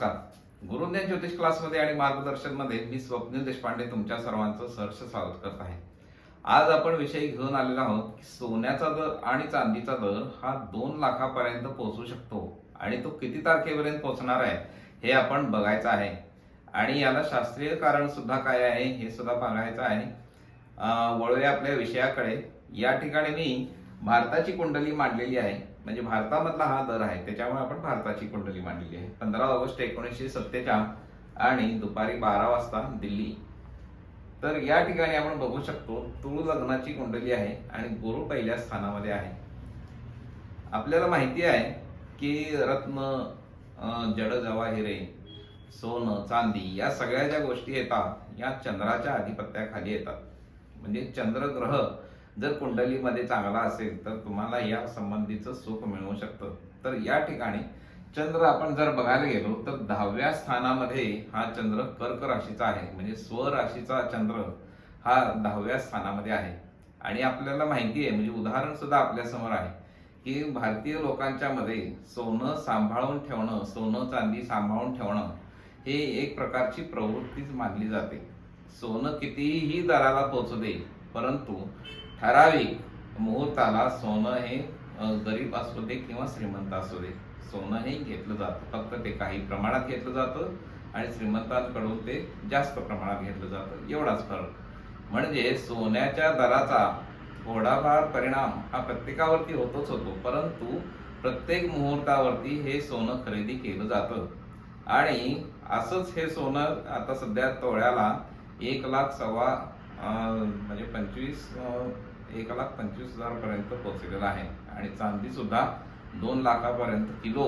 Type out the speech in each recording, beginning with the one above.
नमस्कार. गुरुज्ञान ज्योतिष क्लासमध्ये आणि मार्गदर्शनमध्ये मी स्वप्नील देशपांडे तुमच्या सर्वांचं सहर्ष स्वागत करत आहे. आज आपण विषय घेऊन आलेलो आहोत की सोन्याचा दर आणि चांदीचा दर हा दोन लाखापर्यंत पोहोचू शकतो आणि तो किती तारखेपर्यंत पोहोचणार आहे हे आपण बघायचं आहे. आणि याला शास्त्रीय कारण सुद्धा काय आहे हे सुद्धा बघायचं आहे. वळूया आपल्या विषयाकडे. या ठिकाणी मी भारताची कुंडली मांडलेली आहे. म्हणजे भारतामधला हा दर आहे त्याच्यामुळे आपण भारताची कुंडली मांडलेली आहे. पंधरा ऑगस्ट एकोणीसशे सत्तेचाळ आणि दुपारी बारा वाजता दिल्ली. तर या ठिकाणी आपण बघू शकतो तुळू लग्नाची कुंडली आहे आणि गुरु पहिल्या स्थानामध्ये आहे. आपल्याला माहिती आहे की रत्न जड जवाहिरे सोनं चांदी या सगळ्या ज्या गोष्टी येतात या चंद्राच्या आधिपत्याखाली येतात. म्हणजे चंद्रग्रह जर कुंडलीमध्ये चांगला असेल तर तुम्हाला या संबंधीचं सुख मिळू शकतं. तर या ठिकाणी चंद्र आपण जर बघायला गेलो तर दहाव्या स्थानामध्ये हा चंद्र कर्क राशीचा आहे. म्हणजे स्वराशीचा चंद्र हा दहाव्या स्थानामध्ये आहे. आणि आपल्याला माहिती आहे म्हणजे उदाहरण सुद्धा आपल्यासमोर आहे की भारतीय लोकांच्या मध्ये सोनं सांभाळून ठेवणं सोनं चांदी सांभाळून ठेवणं हे एक प्रकारची प्रवृत्तीच मानली जाते. सोनं कितीही दराला पोचू दे परंतु ठराविक मुहूर्ताला सोनं हे गरीब असू दे किंवा श्रीमंत असू दे सोनं हे घेतलं जातं. फक्त ते काही प्रमाणात घेतलं जातं आणि श्रीमंतांकडून ते जास्त प्रमाणात घेतलं जातं. एवढाच फरक. म्हणजे सोन्याच्या दराचा थोडाफार परिणाम हा प्रत्येकावरती होतोच होतो. परंतु प्रत्येक मुहूर्तावरती हे सोनं खरेदी केलं जातं. आणि असंच हे सोनं आता सध्या तोळ्याला एक लाख सव्वा म्हणजे पंचवीस एक लाख पंचवीस हजारपर्यंत पर्यंत आहे. आणि चांदीसुद्धा दोन लाखापर्यंत किलो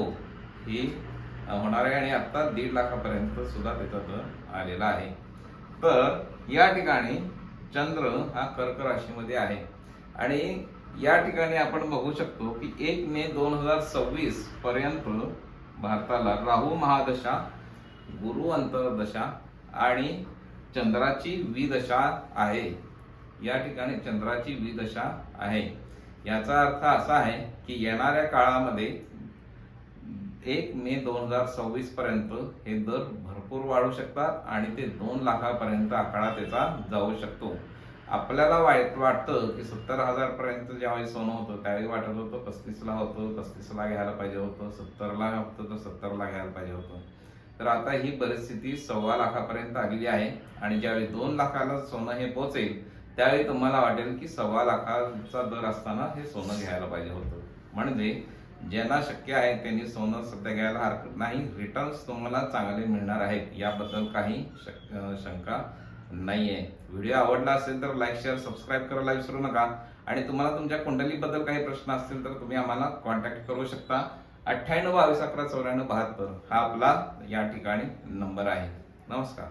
ही होणार आहे आणि आत्ता दीड लाखापर्यंत सुद्धा त्याचा दर आलेला आहे. तर या ठिकाणी चंद्र हा कर्क राशीमध्ये आहे. आणि या ठिकाणी आपण बघू शकतो की एक मे दोन हजार सव्वीस पर्यंत भारताला राहू महादशा गुरु अंतरदशा आणि चंद्राची विदशा आहे. या ठिकाणी चंद्राची विदशा आहे. याचा अर्थ असा आहे की येणाऱ्या काळामध्ये एक मे दोन हजार सव्वीस पर्यंत हे दर भरपूर वाढू शकतात आणि ते दोन लाखापर्यंत आकडा त्याचा जाऊ शकतो. आपल्याला वाईट वाटतं की सत्तर हजार पर्यंत ज्यावेळी सोनं होतं त्यावेळी वाटत होतं पस्तीसला होतं पस्तीसला घ्यायला पाहिजे होतं सत्तरला होतं तर सत्तरला घ्यायला पाहिजे होतं. तर आता ही परिस्थिती सव्वा लाखापर्यंत आलेली आहे. आणि ज्यावेळी दोन लाखाला सोनं हे पोहोचेल त्यावेळी तुम्हाला वाटेल की सव्वा लाखाचा दर असताना हे सोनं घ्यायला पाहिजे होतं. म्हणजे ज्यांना शक्य आहे त्यांनी सोनं सध्या घ्यायला हरकत नाही. रिटर्न्स तुम्हाला चांगले मिळणार आहेत याबद्दल काही शक- अं, शंका नाहीये. व्हिडिओ आवडला असेल तर लाईक शेअर सबस्क्राईब करायला विसरू नका. आणि तुम्हाला तुमच्या कुंडलीबद्दल काही प्रश्न असतील तर तुम्ही आम्हाला कॉन्टॅक्ट करू शकता. अठ्ठ्याण्णव बावीस अकरा चौऱ्याण्णव बहात्तर हा आपला या ठिकाणी नंबर आहे. नमस्कार.